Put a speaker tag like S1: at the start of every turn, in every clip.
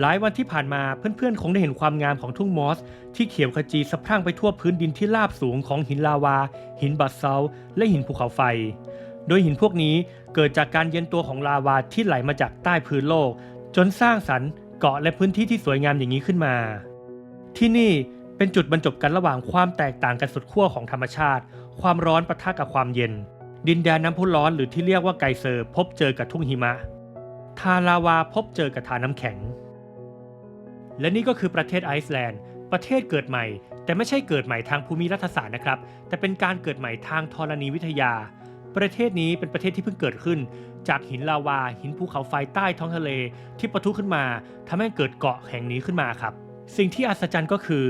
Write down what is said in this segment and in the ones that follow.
S1: หลายวันที่ผ่านมาเพื่อนๆคงได้เห็นความงามของทุ่งมอส ที่เขียวขจีสะพรั่งไปทั่วพื้นดินที่ราบสูงของหินลาวา หินบัสเซาและหินภูเขาไฟ โดยหินพวกนี้เกิดจากการเย็นตัวของลาวาที่ไหลมาจากใต้พื้นโลก จนสร้างสรรค์เกาะและพื้นที่ที่สวยงามอย่างนี้ขึ้นมา ที่นี่เป็นจุดบรรจบกันระหว่างความแตกต่างกันสุดขั้วของธรรมชาติ ความร้อนปะทะกับความเย็น ดินแดนน้ำพุร้อนหรือที่เรียกว่าไกเซอร์ พบเจอกับทุ่งหิมะ ทาลาวาพบเจอกับทาน้ำแข็ง และนี่ก็คือประเทศไอซ์แลนด์ ประเทศเกิดใหม่ แต่ไม่ใช่เกิดใหม่ทางภูมิรัฐศาสตร์นะครับ แต่เป็นการเกิดใหม่ทางธรณีวิทยา ประเทศนี้เป็นประเทศที่เพิ่งเกิดขึ้น จากหินลาวา หินภูเขาไฟใต้ท้องทะเล ที่ปะทุขึ้นมาทำให้เกิดเกาะแห่งนี้ขึ้นมาครับ สิ่งที่อัศจรรย์ก็คือ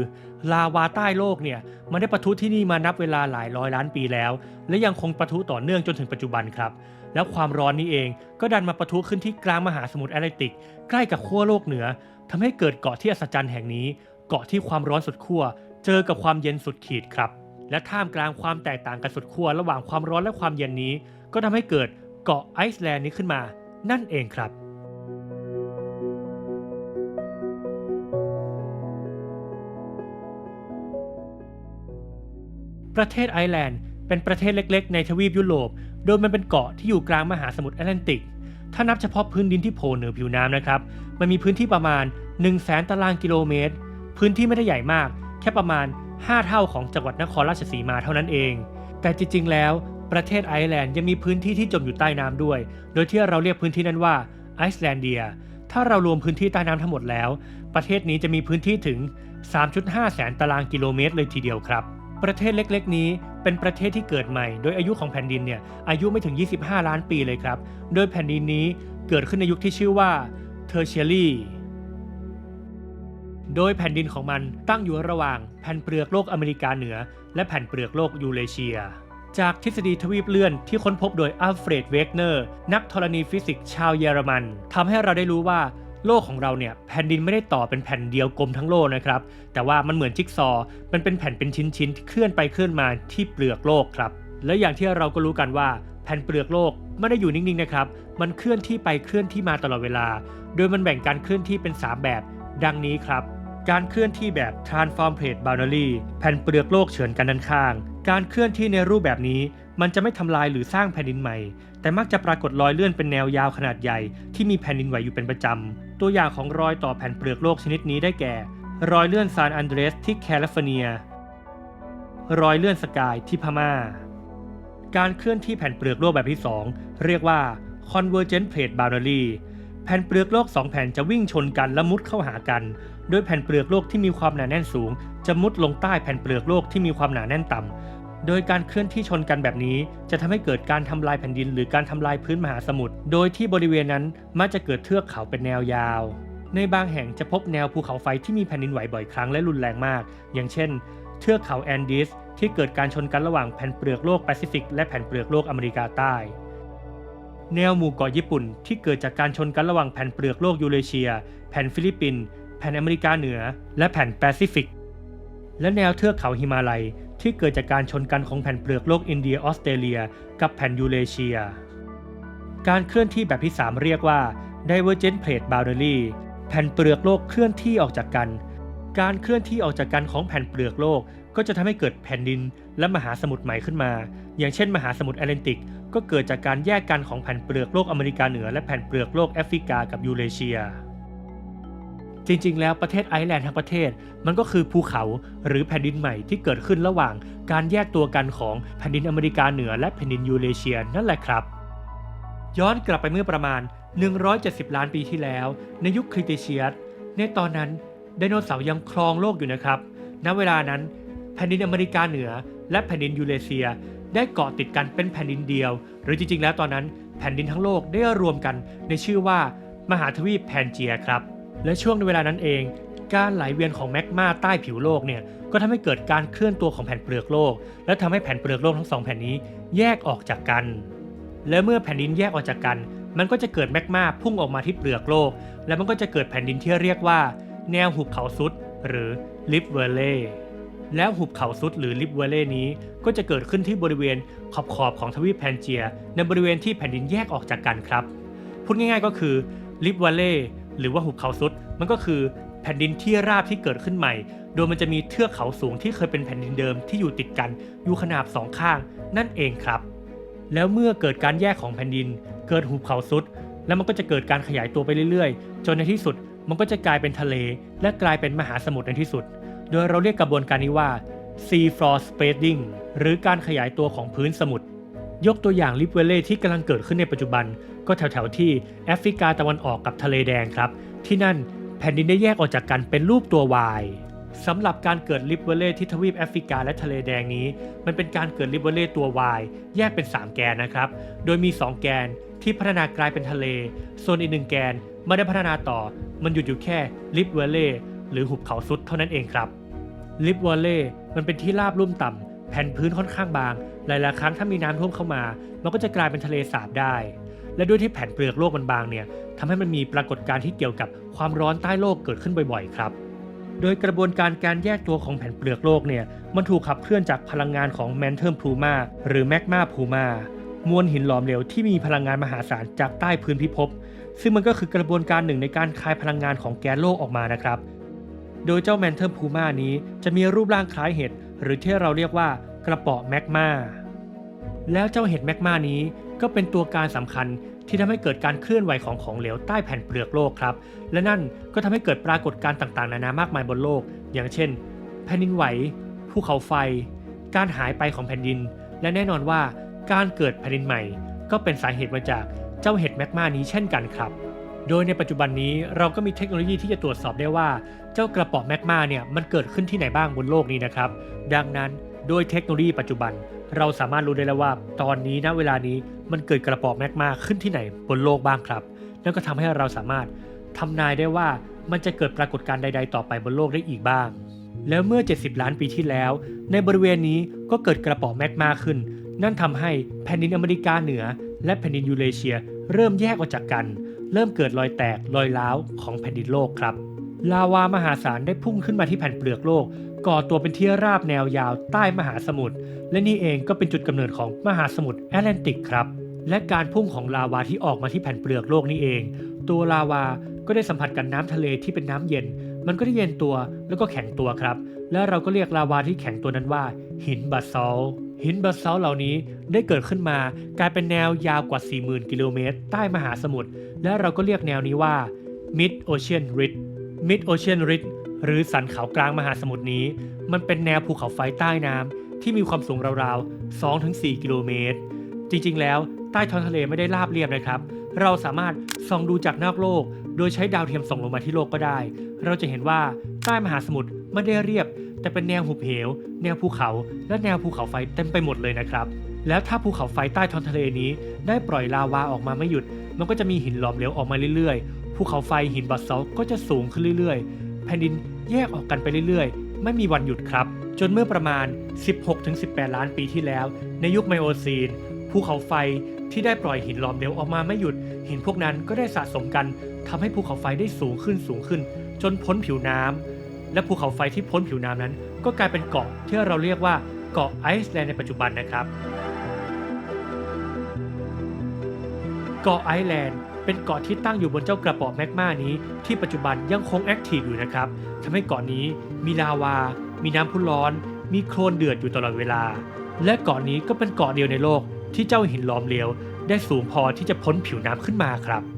S1: ลาวาใต้โลกเนี่ยมันได้ปะทุที่นี่มานับเวลาหลายร้อยล้านปีแล้ว และยังคงปะทุต่อเนื่องจนถึงปัจจุบันครับแล้วความร้อนนี้เองก็ดันมาปะทุขึ้นที่กลางมหาสมุทรแอตแลนติก ใกล้กับขั้วโลกเหนือ ทำให้เกิดเกาะที่อัศจรรย์แห่งนี้ เกาะที่ความร้อนสุดขั้วเจอกับความเย็นสุดขีดครับ และท่ามกลางความแตกต่างกันสุดขั้วระหว่างความร้อนและความเย็นนี้ ก็ทำให้เกิดเกาะไอซ์แลนด์นี้ขึ้นมา นั่นเองครับประเทศไอร์แลนด์เป็นประเทศเล็ก ๆ ในทวีปยุโรป โดยมันเป็นเกาะที่อยู่กลางมหาสมุทรแอตแลนติก ถ้านับเฉพาะพื้นดินที่โผล่เหนือผิวน้ำนะครับ มันมีพื้นที่ประมาณ 1 0 0 0 0แสนตารางกิโลเมตร พื้นที่ไม่ได้ใหญ่มาก แค่ประมาณ 5 เท่าของจังหวัดนครราชสีมาเท่านั้นเอง แต่จริง ๆ แล้ว ประเทศไอร์แลนด์ยังมีพื้นที่ที่จมอยู่ใต้น้ำด้วย โดยที่เราเรียกพื้นที่นั้นว่าไอซ์แลนเดีย ถ้าเรารวมพื้นที่ใต้น้ำทั้งหมดแล้ว ประเทศนี้จะมีพื้นที่ถึง 3.5 แสนตารางกิโลเมตรเลยทีเดียวครับ ประเทศเล็ก ๆ นี้เป็นประเทศที่เกิดใหม่ โดยอายุของแผ่นดินเนี่ยอายุไม่ถึง 25 ล้านปีเลยครับ โดยแผ่นดินนี้เกิดขึ้นในยุคที่ชื่อว่าเทอร์เชียรี่ โดยแผ่นดินของมันตั้งอยู่ระหว่างแผ่นเปลือกโลกอเมริกาเหนือ และแผ่นเปลือกโลกยูเรเชีย จากทฤษฎีทวีปเลื่อนที่ค้นพบโดยอัลเฟรดเวกเนอร์ นักธรณีฟิสิกส์ชาวเยอรมันทำให้เราได้รู้ว่าโลกของเราเนี่ยแผ่นดินไม่ได้ต่อเป็นแผ่นเดียวกลมทั้งโลกนะครับ แต่ว่ามันเหมือนจิ๊กซอว์มันเป็นแผ่นเป็นชิ้นๆที่เคลื่อนไปเคลื่อนมาที่เปลือกโลกครับ และอย่างที่เราก็รู้กันว่า แผ่นเปลือกโลกไม่ได้อยู่นิ่งๆนะครับ มันเคลื่อนที่ไปเคลื่อนที่มาตลอดเวลา โดยมันแบ่งการเคลื่อนที่เป็น 3 แบบ ดังนี้ครับ การเคลื่อนที่แบบ transform plate boundary แผ่นเปลือกโลกเฉือนกันด้านข้าง การเคลื่อนที่ในรูปแบบนี้ มันจะไม่ทำลายหรือสร้างแผ่นดินใหม่ แต่มักจะปรากฏรอยเลื่อนเป็นแนวยาวขนาดใหญ่ ที่มีแผ่นดินไหวอยู่เป็นประจำ ตัวอย่างของรอยต่อแผ่นเปลือกโลกชนิดนี้ได้แก่ รอยเลื่อนซานอันเดรสที่แคลิฟอร์เนีย รอยเลื่อนสกายที่พม่า การเคลื่อนที่แผ่นเปลือกโลกแบบที่ 2 เรียกว่า convergent plate boundary แผ่นเปลือกโลก2แผ่นจะวิ่งชนกันและมุดเข้าหากัน โดยแผ่นเปลือกโลกที่มีความหนาแน่นสูง จะมุดลงใต้แผ่นเปลือกโลกที่มีความหนาแน่นต่ำโดยการเคลื่อนที่ชนกันแบบนี้ จะทำให้เกิดการทำลายแผ่นดิน หรือการทำลายพื้นมหาสมุทร โดยที่บริเวณนั้นมักจะเกิดเทือกเขาเป็นแนวยาว ในบางแห่งจะพบแนวภูเขาไฟที่มีแผ่นดินไหวบ่อยครั้งและรุนแรงมาก อย่างเช่น เทือกเขาแอนดีสที่เกิดการชนกันระหว่างแผ่นเปลือกโลกแปซิฟิกและแผ่นเปลือกโลกอเมริกาใต้ แนวหมู่เกาะญี่ปุ่นที่เกิดจากการชนกันระหว่างแผ่นเปลือกโลกยูเรเชีย แผ่นฟิลิปปินส์แผ่นอเมริกาเหนือ และแผ่นแปซิฟิก และแนวเทือกเขาหิมาลัย ที่เกิดจากการชนกันของแผ่นเปลือกโลกอินเดียออสเตรเลีย กับแผ่นยูเรเชีย การเคลื่อนที่แบบที่ 3 เรียกว่า divergent plate boundary แผ่นเปลือกโลกเคลื่อนที่ออกจากกัน การเคลื่อนที่ออกจากกันของแผ่นเปลือกโลกก็จะทำให้เกิดแผ่นดินและมหาสมุทรใหม่ขึ้นมา อย่างเช่น มหาสมุทรแอตแลนติก ก็เกิดจากการแยกกันของแผ่นเปลือกโลกอเมริกาเหนือและแผ่นเปลือกโลกแอฟริกากับยูเรเชีย จริงๆ แล้วประเทศไอร์แลนด์ทั้งประเทศ มันก็คือภูเขาหรือแผ่นดินใหม่ที่เกิดขึ้นระหว่างการแยกตัวกันของแผ่นดินอเมริกาเหนือและแผ่นดินยูเรเชียนั่นแหละครับ ย้อนกลับไปเมื่อประมาณ 170 ล้านปีที่แล้ว ในยุคคริเตเชียสในตอนนั้นไดโนเสาร์ยังครองโลกอยู่นะครับ ณ เวลานั้น แผ่นดินอเมริกาเหนือ และแผ่นดินยูเรเซีย ได้เกาะติดกันเป็นแผ่นดินเดียว หรือจริงๆ แล้วตอนนั้นแผ่นดินทั้งโลกได้รวมกันในชื่อว่ามหาทวีปแพนเจียครับ และช่วงในเวลานั้นเอง การไหลเวียนของแมกมาใต้ผิวโลกเนี่ยก็ทำให้เกิดการเคลื่อนตัวของแผ่นเปลือกโลก และทำให้แผ่นเปลือกโลกทั้งสองแผ่นนี้แยกออกจากกัน และเมื่อแผ่นดินแยกออกจากกัน มันก็จะเกิดแมกมาพุ่งออกมาที่เปลือกโลก และมันก็จะเกิดแผ่นดินที่เรียกว่า แนวหุบเขาซุดหรือลิฟเวลเล่ แล้วหุบเขาซุดหรือลิฟเวเล่นี้ ก็จะเกิดขึ้นที่บริเวณขอบขอบของทวีปแพนเจีย ในบริเวณที่แผ่นดินแยกออกจากกันครับ พูดง่ายๆก็คือลิฟเวเล่หรือว่าหุบเขาซุดมันก็คือแผ่นดินที่ราบที่เกิดขึ้นใหม่ โดยมันจะมีเทือกเขาสูงที่เคยเป็นแผ่นดินเดิมที่อยู่ติดกันอยู่ขนาบสองข้างนั่นเองครับ แล้วเมื่อเกิดการแยกของแผ่นดิน เกิดหุบเขาซุดแล้วมันก็จะเกิดการขยายตัวไปเรื่อยๆ จนในที่สุดมันก็จะกลายเป็นทะเล และกลายเป็นมหาสมุทรในที่สุด โดยเราเรียกกระบวนการนี้ว่า sea floor spreading หรือการขยายตัวของพื้นสมุทร ยกตัวอย่างลิเวเล่ที่กำลังเกิดขึ้นในปัจจุบัน ก็แถวๆที่แอฟริกาตะวันออกกับทะเลแดงครับ ที่นั่นแผ่นดินได้แยกออกจากกันเป็นรูปตัว Y สำหรับการเกิดลิเวเล่ที่ทวีปแอฟริกาและทะเลแดงนี้ มันเป็นการเกิดลิเวเล่ตัว Y แยกเป็น 3 แกนนะครับ โดยมี 2 แกนที่พัฒนากลายเป็นทะเล ส่วนอีกหนึ่งแกนไม่ได้พัฒนาต่อ มันหยุดอยู่แค่ลิเวเล่ หรือหุบเขาซุดเท่านั้นเองครับลิปวอลเล่มันเป็นที่ราบลุ่มต่ำแผ่นพื้นค่อนข้างบาง หลายๆครั้งถ้ามีน้ำท่วมเข้ามา มันก็จะกลายเป็นทะเลสาบได้ และด้วยที่แผ่นเปลือกโลกมันบางเนี่ยทำให้มันมีปรากฏการณ์ที่เกี่ยวกับความร้อนใต้โลกเกิดขึ้นบ่อยๆ ครับ โดยกระบวนการการแยกตัวของแผ่นเปลือกโลกเนี่ยมันถูกขับเคลื่อนจากพลังงานของแมนเท m พลูมาหรือแมกมาพูมามวลหินหลอมเหลวที่มีพลังงานมหาศาลจากใต้พื้นพิภพซึ่งมันก็คือกระบวนการหนึ่งในการคายพลังงานของแก๊สโลกออกมานะครับ โดยเจ้าแมนเท m พูม่านี้จะมีรูปร่างคล้ายเห็ดหรือที่เราเรียกว่ากระเปาะแมกมาแล้วเจ้าเห็ดแมกมานี้ก็เป็นตัวการสำคัญที่ทำให้เกิดการเคลื่อนไหวของของเหลวใต้แผ่นเปลือกโลกครับ และนั่นก็ทำให้เกิดปรากฏการณ์ต่างๆ นานามากมายบนโลก อย่างเช่น แผ่นดินไหว ภูเขาไฟ การหายไปของแผ่นดิน และแน่นอนว่าการเกิดแผ่นดินใหม่ ก็เป็นสาเหตุมาจากเจ้าเห็ดแมกมานี้เช่นกันครับ โดยในปัจจุบันนี้เราก็มีเทคโนโลยีที่จะตรวจสอบได้ว่า เจ้ากระป๋องแมกมาเนี่ยมันเกิดขึ้นที่ไหนบ้างบนโลกนี้นะครับ ดังนั้นโดยเทคโนโลยีปัจจุบัน เราสามารถรู้ได้แล้วว่า ตอนนี้ณเวลานี้มันเกิดกระป๋องแมกมาขึ้นที่ไหนบนโลกบ้างครับ นั่นก็ทำให้เราสามารถทำนายได้ว่ามันจะเกิดปรากฏการณ์ใด ๆ ต่อไปบนโลกได้อีกบ้าง แล้วเมื่อ 70 ล้านปีที่แล้ว ในบริเวณนี้ก็เกิดกระป๋องแมกมาขึ้น นั่นทำให้แผ่นดินอเมริกาเหนือ และแผ่นดินยูเรเชีย เริ่มแยกออกจากกัน เริ่มเกิดรอยแตกรอยร้าวของแผ่นดินโลกครับ ลาวามหาศาลได้พุ่งขึ้นมาที่แผ่นเปลือกโลก ก่อตัวเป็นที่ราบแนวยาวใต้มหาสมุทรและนี่เองก็เป็นจุดกำเนิดของมหาสมุทรแอตแลนติกครับและการพุ่งของลาวาที่ออกมาที่แผ่นเปลือกโลกนี่เอง ตัวลาวาก็ได้สัมผัสกับน้ำทะเลที่เป็นน้ำเย็น มันก็ได้เย็นตัวแล้วก็แข็งตัวครับ และเราก็เรียกลาวาที่แข็งตัวนั้นว่า หินบาซอล หินบาซอลต์เหล่านี้ได้เกิดขึ้นมากลายเป็นแนวยาวกว่า 40,000 กิโลเมตร ใต้มหาสมุทรและเราก็เรียกแนวนี้ว่า Mid Ocean Ridge Mid Ocean Ridge หรือสันเขากลางมหาสมุทรนี้ มันเป็นแนวภูเขาไฟใต้น้ำที่มีความสูงราวๆ 2-4 กิโลเมตร จริงๆ แล้วใต้ท้องทะเลไม่ได้ราบเรียบนะครับ เราสามารถส่องดูจากนอกโลก โดยใช้ดาวเทียมส่องลงมาที่โลกก็ได้ เราจะเห็นว่าใต้มหาสมุทรไม่ได้เรียบ แต่เป็นแนวหุบเหว แนวภูเขา และแนวภูเขาไฟเต็มไปหมดเลยนะครับ แล้วถ้าภูเขาไฟใต้ท้องทะเลนี้ ได้ปล่อยลาวาออกมาไม่หยุด มันก็จะมีหินหลอมเหลวออกมาเรื่อยๆ ภูเขาไฟหินบัสซลก็จะสูงขึ้นเรื่อยๆ แผ่นดินแยกออกกันไปเรื่อยๆ ไม่มีวันหยุดครับ จนเมื่อประมาณ 16-18 ล้านปีที่แล้ว ในยุคไมโอซีน ภูเขาไฟที่ได้ปล่อยหินหลอมเหลวออกมาไม่หยุด หินพวกนั้นก็ได้สะสมกันทำให้ภูเขาไฟได้สูงขึ้นสูงขึ้น จนพ้นผิวน้ำ และภูเขาไฟที่พ้นผิวน้ำนั้น ก็กลายเป็นเกาะที่เราเรียกว่าเกาะไอซ์แลนด์ในปัจจุบันนะครับ เกาะไอซ์แลนด์เป็นเกาะที่ตั้งอยู่บนเจ้ากระป๋อแมกมานี้ที่ปัจจุบันยังคงแอคทีฟอยู่นะครับทำให้เกาะนี้มีลาวา มีน้ำพุร้อน มีโคลนเดือดอยู่ตลอดเวลา และเกาะนี้ก็เป็นเกาะเดียวในโลกที่เจ้าหินหลอมเหลวได้สูงพอที่จะพ้นผิวน้ำขึ้นมาครับ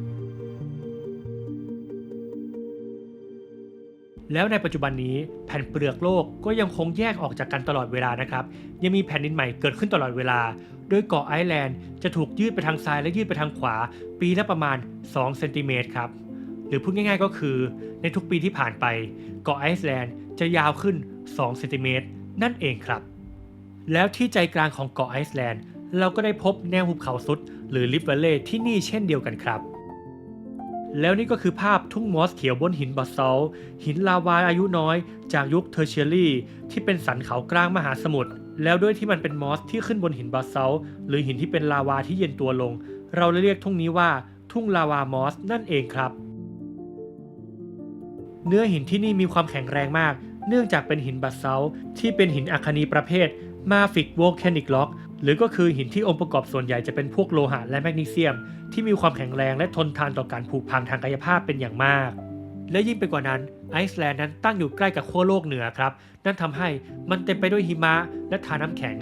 S1: แล้วในปัจจุบันนี้แผ่นเปลือกโลกก็ยังคงแยกออกจากกันตลอดเวลานะครับ ยังมีแผ่นดินใหม่เกิดขึ้นตลอดเวลา โดยเกาะไอซ์แลนด์จะถูกยืดไปทางซ้ายและยืดไปทางขวา ปีละประมาณ2เซนติเมตรครับ หรือพูดง่ายๆก็คือ ในทุกปีที่ผ่านไป เกาะไอซ์แลนด์จะยาวขึ้น2เซนติเมตรนั่นเองครับ แล้วที่ใจกลางของเกาะไอซ์แลนด์เราก็ได้พบแนวหุบเขาสุด หรือลิฟเวลเล่ที่นี่เช่นเดียวกันครับ แล้วนี่ก็คือภาพทุ่งมอสเขียวบนหินบาซลหินลาวาอายุน้อย จากยุคเทอร์เชียรี่ ที่เป็นสันเขากลางมหาสมุทรแล้วด้วยที่มันเป็นมอสที่ขึ้นบนหินบาซลหรือหินที่เป็นลาวาที่เย็นตัวลง เราเลยเรียกทุ่งนี้ว่าทุ่งลาวามอสนั่นเองครับ เนื้อหินที่นี่มีความแข็งแรงมาก เนื่องจากเป็นหินบาซลที่เป็นหินอัคนีประเภทมาฟิกโวลแคนิกล็อกหรือก็คือหินที่องค์ประกอบส่วนใหญ่จะเป็นพวกโลหะและแมกนีเซียม ที่มีความแข็งแรงและทนทานต่อการผุพังทางกายภาพเป็นอย่างมาก และยิ่งไปกว่านั้นไอซ์แลนด์นั้นตั้งอยู่ใกล้กับขั้วโลกเหนือครับ นั่นทำให้มันเต็มไปด้วยหิมะและทาน้ำแข็ง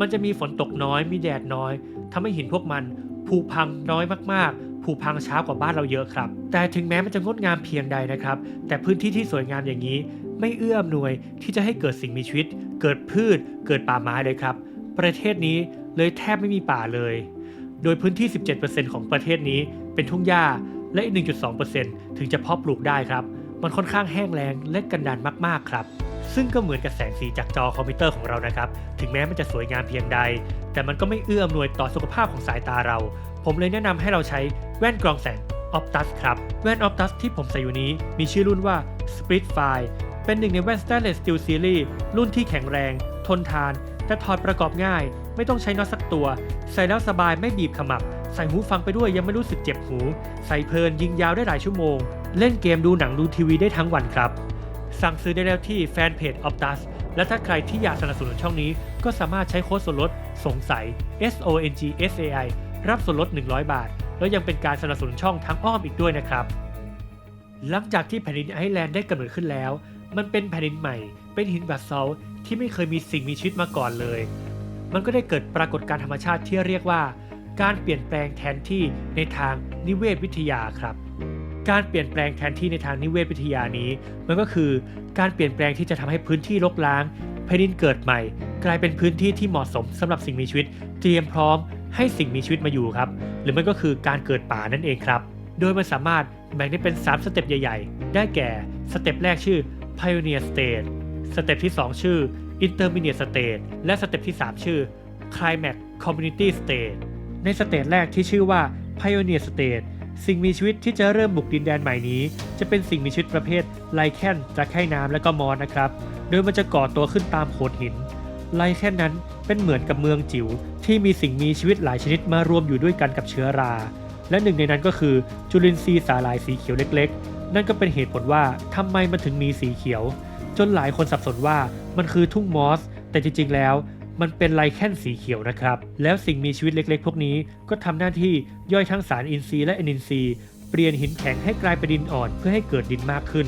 S1: มันจะมีฝนตกน้อย มีแดดน้อยทำให้หินพวกมันผุพังน้อยมากๆผุพังช้ากว่าบ้านเราเยอะครับ แต่ถึงแม้มันจะงดงามเพียงใดนะครับ แต่พื้นที่ที่สวยงามอย่างนี้ ไม่เอื้ออำนวยที่จะให้เกิดสิ่งมีชีวิต เกิดพืช เกิดป่าไม้เลยครับ ประเทศนี้เลยแทบไม่มีป่าเลย โดยพื้นที่ 17%ของประเทศนี้เป็นทุ่งหญ้าและอีก 1.2%ถึงจะเพาะปลูกได้ครับ มันค่อนข้างแห้งแล้งและกันดานมากๆครับ ซึ่งก็เหมือนกับแสงสีจากจอคอมพิวเตอร์ของเรานะครับ ถึงแม้มันจะสวยงามเพียงใด แต่มันก็ไม่เอื้ออำนวยต่อสุขภาพของสายตาเรา ผมเลยแนะนำให้เราใช้แว่นกรองแสง Optus ครับ แว่น Optus ที่ผมใส่อยู่นี้มีชื่อรุ่นว่า Spritfire เป็นหนึ่งในแว่น Stainless Steel Series รุ่นที่แข็งแรง ทนทาน แต่ถอดประกอบง่าย ไม่ต้องใช้น็อตสักตัว ใส่แล้วสบายไม่บีบขมับ ใส่หูฟังไปด้วยยังไม่รู้สึกเจ็บหู ใส่เพลินยิงยาวได้หลายชั่วโมง เล่นเกมดูหนังดูทีวีได้ทั้งวันครับ สั่งซื้อได้แล้วที่แฟนเพจ Optus และถ้าใครที่อยากสนับสนุนช่องนี้ ก็สามารถใช้โค้ดส่วนลดสงสัย S O N G S A I รับส่วนลด 100 บาท แล้วยังเป็นการสนับสนุนช่องทางอ้อมอีกด้วยนะครับ หลังจากที่แผ่นดินไอซ์แลนด์ได้กำเนิดขึ้นแล้ว มันเป็นแผ่นดินใหม่ เป็นหินบาซอลที่ไม่เคยมีสิ่งมีชีวิตมาก่อนเลย มันก็ได้เกิดปรากฏการธรรมชาติที่เรียกว่า การเปลี่ยนแปลงแทนที่ในทางนิเวศวิทยาครับ การเปลี่ยนแปลงแทนที่ในทางนิเวศวิทยานี้ มันก็คือการเปลี่ยนแปลงที่จะทำให้พื้นที่รกร้างแผ่นดินเกิดใหม่ กลายเป็นพื้นที่ที่เหมาะสมสำหรับสิ่งมีชีวิต เตรียมพร้อมให้สิ่งมีชีวิตมาอยู่ครับ หรือมันก็คือการเกิดป่านั่นเองครับ โดยมันสามารถแบ่งได้เป็น 3 สเต็ปใหญ่ ๆ ได้แก่ สเต็ปแรกชื่อ Pioneer Stage สเต็ปที่ 2 ชื่อ Intermediate Stage และสเต็ปที่ 3 ชื่อ Climax Community Stage ในสเตจแรกที่ชื่อว่า Pioneer Stage สิ่งมีชีวิตที่จะเริ่มบุกดินแดนใหม่นี้ จะเป็นสิ่งมีชีวิตประเภทไลแคนตะไคร่น้ำและก็มอสนะครับ โดยมันจะก่อตัวขึ้นตามโขดหิน ไลแคนนั้นเป็นเหมือนกับเมืองจิ๋วที่มีสิ่งมีชีวิตหลายชนิดมารวมอยู่ด้วยกันกับเชื้อรา และหนึ่งในนั้นก็คือจุลินทรีย์สาหร่ายสีเขียวเล็ก ๆ นั่นก็เป็นเหตุผลว่าทำไมมันถึงมีสีเขียว จนหลายคนสับสนว่ามันคือทุ่งมอส แต่จริงๆแล้ว มันเป็นไลแคนสีเขียวนะครับ แล้วสิ่งมีชีวิตเล็กๆ พวกนี้ก็ทำหน้าที่ย่อยทั้งสารอินทรีย์และแอนินทรีย์เปลี่ยนหินแข็งให้กลายเป็นดินอ่อนเพื่อให้เกิดดินมากขึ้น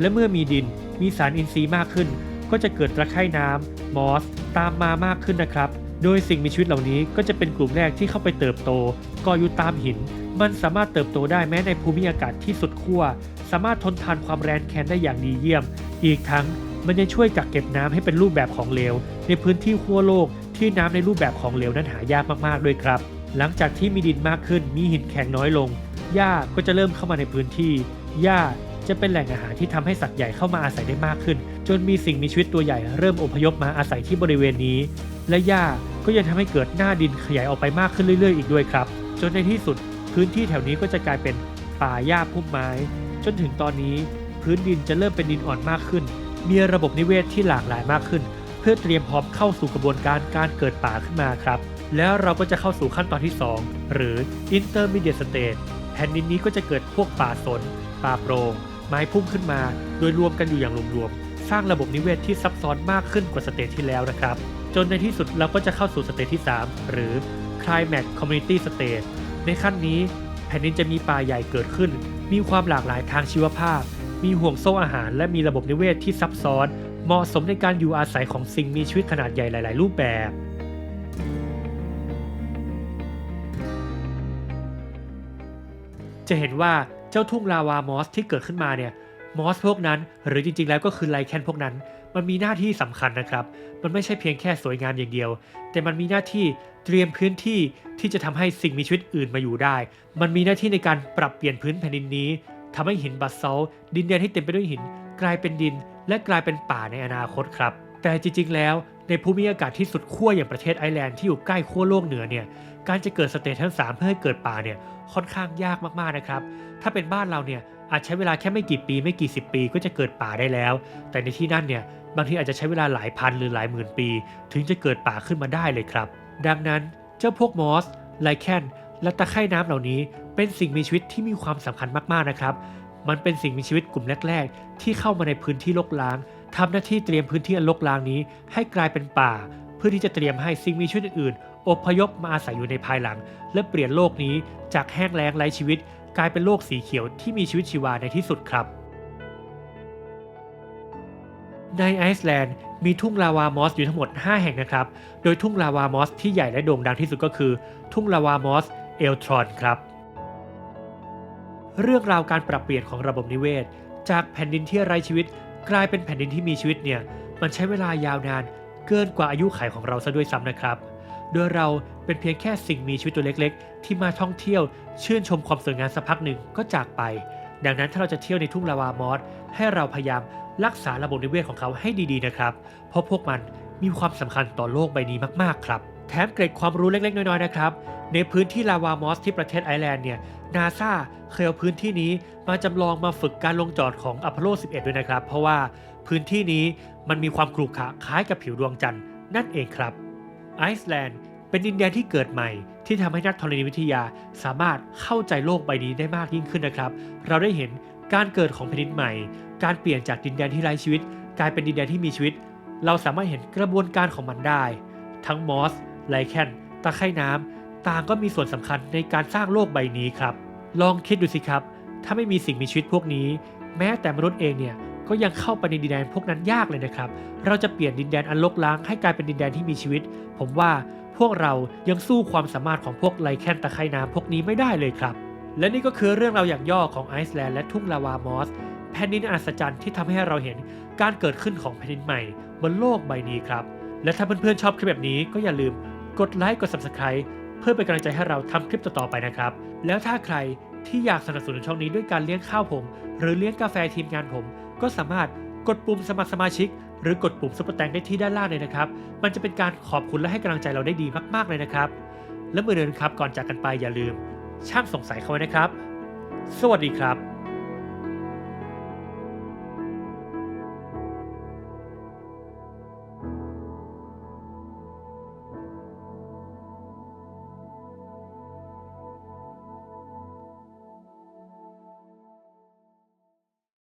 S1: และเมื่อมีดินมีสารอินทรีย์มากขึ้น ก็จะเกิดตะไคร่น้ำมอส ตามมามากขึ้นนะครับ โดยสิ่งมีชีวิตเหล่านี้ก็จะเป็นกลุ่มแรกที่เข้าไปเติบโตก่ออยู่ตามหิน มันสามารถเติบโตได้แม้ในภูมิอากาศที่สุดขั้วสามารถทนทานความแรงแค้นได้อย่างดีเยี่ยม อีกทั้งมันยังช่วยกักเก็บน้ำให้เป็นรูปแบบของเหลว ในพื้นที่ขั้วโลกที่น้ำในรูปแบบของเหลวนั้นหายากมากๆด้วยครับ หลังจากที่มีดินมากขึ้นมีหินแข็งน้อยลงหญ้าก็จะเริ่มเข้ามาในพื้นที่หญ้าจะเป็นแหล่งอาหารที่ทำให้สัตว์ใหญ่เข้ามาอาศัยได้มากขึ้น จนมีสิ่งมีชีวิตตัวใหญ่เริ่มอพยพมาอาศัยที่บริเวณนี้ และหญ้าก็ยังทำให้เกิดหน้าดินขยายออกไปมากขึ้นเรื่อย ๆ อีกด้วยครับ จนในที่สุดพื้นที่แถวนี้ก็จะกลายเป็นป่าหญ้าพุ่มไม้ จนถึงตอนนี้ พื้นดินจะเริ่มเป็นดินอ่อนมากขึ้น มีระบบนิเวศที่หลากหลายมากขึ้น เพื่อเตรียมพร้อมเข้าสู่กระบวนการการเกิดป่าขึ้นมาครับ แล้วเราก็จะเข้าสู่ขั้นตอนที่ 2 หรือ intermediate stage แผ่นดินนี้ก็จะเกิดพวกป่าสน ป่าโปร่งไม้พุ่มขึ้นมา โดยรวมกันอยู่อย่างรวมๆ สร้างระบบนิเวศที่ซับซ้อนมากขึ้นกว่าสเตจที่แล้วนะครับ จนในที่สุดเราก็จะเข้าสู่สเตจที่ 3 หรือ climax community stage ในขั้นนี้แผ่นดินจะมีป่าใหญ่เกิดขึ้น มีความหลากหลายทางชีวภาพ มีห่วงโซ่อาหาร และมีระบบนิเวศที่ซับซ้อน เหมาะสมในการอยู่อาศัยของสิ่งมีชีวิตขนาดใหญ่หลาย ๆ รูปแบบจะเห็นว่าเจ้าทุ่งลาวามอสที่เกิดขึ้นมาเนี่ยมอสพวกนั้น หรือจริงๆ แล้วก็คือไลแคนพวกนั้น มันมีหน้าที่สำคัญนะครับ มันไม่ใช่เพียงแค่สวยงามอย่างเดียว แต่มันมีหน้าที่เตรียมพื้นที่ที่จะทำให้สิ่งมีชีวิตอื่นมาอยู่ได้ มันมีหน้าที่ในการปรับเปลี่ยนพื้นแผ่นดินนี้ ทำให้หินบัสซอลดินแดนที่เต็มไปด้วยหิน กลายเป็นดิน และกลายเป็นป่าในอนาคตครับ แต่จริงๆ แล้วในภูมิอากาศที่สุดขั้วอย่างประเทศไอร์แลนด์ที่อยู่ใกล้ขั้วโลกเหนือเนี่ยการจะเกิดสเตจทั้ง3เพื่อให้เกิดป่าเนี่ยค่อนข้างยากมากๆนะครับ ถ้าเป็นบ้านเราเนี่ยอาจใช้เวลาแค่ไม่กี่ปีไม่กี่สิบปีก็จะเกิดป่าได้แล้ว แต่ในที่นั่นเนี่ยบางทีอาจจะใช้เวลาหลายพันหรือหลายหมื่นปี ถึงจะเกิดป่าขึ้นมาได้เลยครับ ดังนั้นเจ้าพวกมอสไลแคนและตะไคร่น้ำเหล่านี้ เป็นสิ่งมีชีวิตที่มีความสำคัญมากๆนะครับ มันเป็นสิ่งมีชีวิตกลุ่มแรก ๆ ที่เข้ามาในพื้นที่รกร้างทำหน้าที่เตรียมพื้นที่อันรกร้างนี้ ให้กลายเป็นป่า เพื่อที่จะเตรียมให้สิ่งมีชีวิตอื่นๆอพยพมาอาศัยอยู่ในภายหลัง และเปลี่ยนโลกนี้จากแห้งแล้งไร้ชีวิต กลายเป็นโลกสีเขียวที่มีชีวิตชีวาในที่สุดครับในไอซ์แลนด์มีทุ่งลาวามอสอยู่ทั้งหมด 5 แห่งนะครับ โดยทุ่งลาวามอสที่ใหญ่และโด่งดังที่สุดก็คือ ทุ่งลาวามอสเอลทรอนครับ เรื่องราวการปรับเปลี่ยนของระบบนิเวศ จากแผ่นดินที่ไร้ชีวิต กลายเป็นแผ่นดินที่มีชีวิตเนี่ยมันใช้เวลายาวนานเกินกว่าอายุขัยของเราซะด้วยซ้ำนะครับ โดยเราเป็นเพียงแค่สิ่งมีชีวิตตัวเล็กๆ ที่มาท่องเที่ยว ชื่นชมความสวยงามสักพักหนึ่งก็จากไป ดังนั้นถ้าเราจะเที่ยวในทุ่งลาวามอสให้เราพยายามรักษาระบบนิเวศของเขาให้ดีๆนะครับ เพราะพวกมันมีความสำคัญต่อโลกใบนี้มากๆครับ แถมเกร็ดความรู้เล็กๆ น้อยๆ นะครับ ในพื้นที่ลาวามอสที่ประเทศไอร์แลนด์เนี่ยนาซาเคยเอาพื้นที่นี้มาจำลองมาฝึกการลงจอดของอพอลโล 11 ด้วยนะครับ เพราะว่าพื้นที่นี้มันมีความขรุขระคล้ายกับผิวดวงจันทร์นั่นเองครับ ไอซ์แลนด์เป็นดินแดนที่เกิดใหม่ ที่ทำให้นักธรณีวิทยาสามารถเข้าใจโลกใบนี้ได้มากยิ่งขึ้นนะครับ เราได้เห็นการเกิดของแผ่นดินใหม่ การเปลี่ยนจากดินแดนที่ไร้ชีวิต กลายเป็นดินแดนที่มีชีวิต เราสามารถเห็นกระบวนการของมันได้ ทั้งมอส ไลแคนตะไคร่น้ำต่างก็มีส่วนสำคัญในการสร้างโลกใบนี้ครับ ลองคิดดูสิครับ ถ้าไม่มีสิ่งมีชีวิตพวกนี้ แม้แต่มนุษย์เองเนี่ยก็ยังเข้าไปในดินแดนพวกนั้นยากเลยนะครับ เราจะเปลี่ยนดินแดนอันลกล้างให้กลายเป็นดินแดนที่มีชีวิต ผมว่าพวกเรายังสู้ความสามารถของพวกไลแคนตะไคร่น้ำพวกนี้ไม่ได้เลยครับ และนี่ก็คือเรื่องราวอย่างย่อของไอซ์แลนด์และทุ่งลาวามอสแผ่นดินอัศจรรย์ที่ทำให้เราเห็นการเกิดขึ้นของแผ่นดินใหม่บนโลกใบนี้ครับ และถ้าเพื่อนๆชอบคลิปแบบนี้ก็อย่าลืม กดไลค์กด Subscribe เพื่อเป็นกำลังใจให้เราทำคลิปต่อๆไปนะครับ แล้วถ้าใครที่อยากสนับสนุนช่องนี้ด้วยการเลี้ยงข้าวผม หรือเลี้ยงกาแฟทีมงานผม ก็สามารถกดปุ่มสมัครสมาชิก หรือกดปุ่มซุปเปอร์แตงได้ที่ด้านล่างเลยนะครับ มันจะเป็นการขอบคุณและให้กำลังใจเราได้ดีมากๆเลยนะครับ และเมื่อเดินครับก่อนจากกันไปอย่าลืม ช่างสงสัยเขาไว้นะครับ สวัสดีครับ